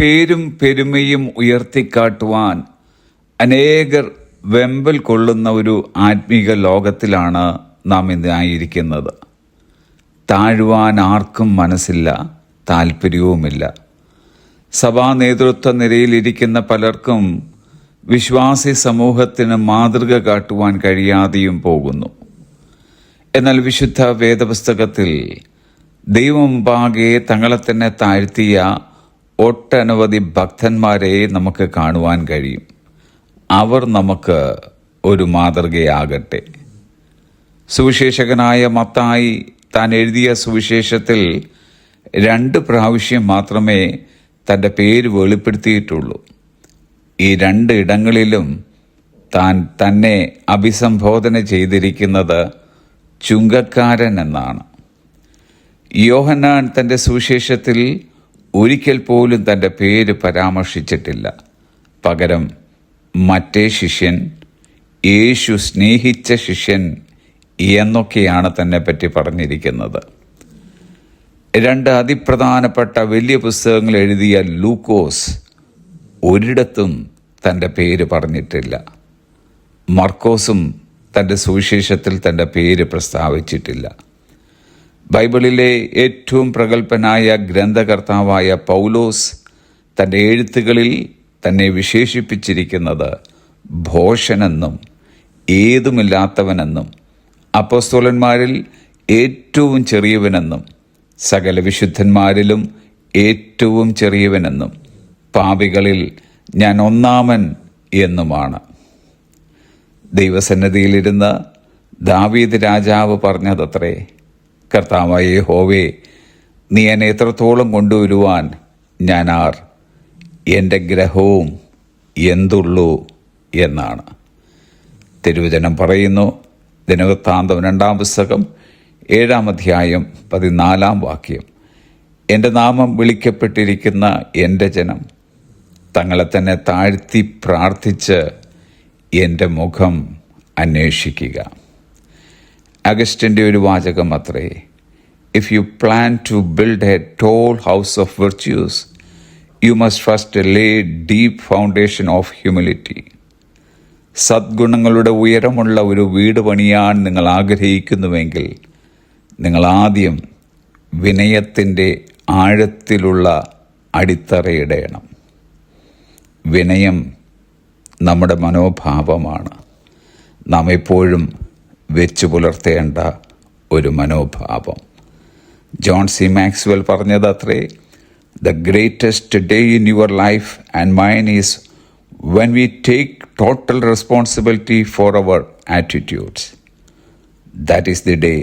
പേരും പെരുമയും ഉയർത്തിക്കാട്ടുവാൻ അനേകർ വെമ്പൽ കൊള്ളുന്ന ഒരു ആത്മീക ലോകത്തിലാണ് നാം ഇന്നായിരിക്കുന്നത്. താഴുവാൻ ആർക്കും മനസ്സില്ല താല്പര്യവുമില്ല സഭാ നേതൃത്വ നിരയിലിരിക്കുന്ന പലർക്കും വിശ്വാസി സമൂഹത്തിന് മാതൃക കാട്ടുവാൻ കഴിയാതെയും പോകുന്നു. എന്നാൽ വിശുദ്ധ വേദപുസ്തകത്തിൽ ദൈവമുമ്പാകെ തങ്ങളെ തന്നെ താഴ്ത്തിയ ഒട്ടനവധി ഭക്തന്മാരെ നമുക്ക് കാണുവാൻ കഴിയും. അവർ നമുക്ക് ഒരു മാതൃകയാകട്ടെ. സുവിശേഷകനായ മത്തായി താൻ എഴുതിയ സുവിശേഷത്തിൽ രണ്ട് പ്രാവശ്യം മാത്രമേ തന്റെ പേര് വെളിപ്പെടുത്തിയിട്ടുള്ളൂ. ഈ രണ്ട് ഇടങ്ങളിലും താൻ തന്നെ അഭിസംബോധന ചെയ്തിരിക്കുന്നത് ചുങ്കക്കാരൻ എന്നാണ്. യോഹന്നാൻ തന്റെ സുവിശേഷത്തിൽ ഒരിക്കൽ പോലും തന്റെ പേര് പരാമർശിച്ചിട്ടില്ല. പകരം മറ്റേ ശിഷ്യൻ യേശു സ്നേഹിച്ച ശിഷ്യൻ എന്നൊക്കെയാണ് തന്നെ പറ്റി പറഞ്ഞിരിക്കുന്നത്. രണ്ട് അതിപ്രധാനപ്പെട്ട വലിയ പുസ്തകങ്ങൾ എഴുതിയ ലൂക്കോസ് ഒരിടത്തും തന്റെ പേര് പറഞ്ഞിട്ടില്ല. മർക്കോസും തന്റെ സുവിശേഷത്തിൽ തന്റെ പേര് പ്രസ്താവിച്ചിട്ടില്ല. ബൈബിളിലെ ഏറ്റവും പ്രഗത്ഭനായ ഗ്രന്ഥകർത്താവായ പൗലോസ് തന്റെ എഴുത്തുകളിൽ തന്നെ വിശേഷിപ്പിച്ചിരിക്കുന്നത് ഭോഷനെന്നും ഏതുമില്ലാത്തവനെന്നും അപ്പോസ്തോലന്മാരിൽ ഏറ്റവും ചെറിയവനെന്നും സകല വിശുദ്ധന്മാരിലും ഏറ്റവും ചെറിയവനെന്നും പാപികളിൽ ഞാൻ ഒന്നാമൻ എന്നുമാണ്. ദൈവസന്നദ്ധിയിലിരുന്ന് ദാവീദ് രാജാവ് പറഞ്ഞതത്രേ കർത്താവായ ഹോവേ നീ എന്നെ എത്രത്തോളം കൊണ്ടുവരുവാൻ ഞാൻ ആർ എന്റെ ഗ്രഹവും എന്തുള്ളൂ എന്നാണ്. തിരുവചനം പറയുന്നു ദിനവൃത്താന്തം രണ്ടാം പുസ്തകം ഏഴാം അധ്യായം പതിനാലാം വാക്യം. എന്റെ നാമം വിളിക്കപ്പെട്ടിരിക്കുന്ന എന്റെ ജനം തങ്ങളെ തന്നെ താഴ്ത്തി പ്രാർത്ഥിച്ച് എന്റെ മുഖം അന്വേഷിക്കുക. അഗസ്റ്റിന്റെ ഒരു വാചകം അത്രേ. If you plan to build a tall house of virtues you must first lay deep foundation of humility സദ്ഗുണങ്ങളുടെ ഉയരമുള്ള ഒരു വീട് പണിയാൻ നിങ്ങൾ ആഗ്രഹിക്കുന്നുവെങ്കിൽ നിങ്ങൾ ആദ്യം വിനയത്തിന്റെ ആഴത്തിലുള്ള അടിത്തറയിടയണം വിനയം നമ്മുടെ മനോഭാവമാണ്. നാം എപ്പോഴും വെച്ചു പുലർത്തേണ്ട ഒരു മനോഭാവം. ജോൺ സി മാക്സ്വെൽ പറഞ്ഞത് അത്രേ the greatest day in your life and mine is when we take total responsibility for our attitudes that is the day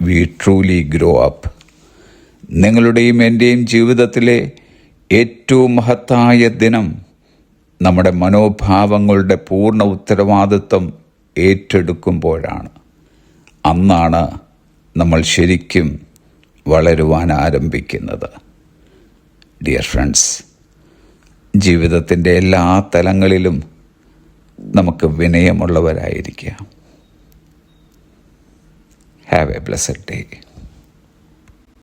we truly grow up നിങ്ങളുടെയും എന്റെയും ജീവിതത്തിലെ ഏറ്റവും മഹത്തായ ദിനം നമ്മുടെ മനോഭാവങ്ങളുടെ പൂർണ ഉത്തരവാദിത്വം ഏറ്റെടുക്കുമ്പോഴാണ്. അന്നാണ് നമ്മൾ ശരിക്കും വളരുവാൻ ആരംഭിക്കുന്നത്. ഡിയർ ഫ്രണ്ട്സ് ജീവിതത്തിന്റെ എല്ലാ തലങ്ങളിലും നമുക്ക് വിനയമുള്ളവരായിരിക്കാം. Have a blessed day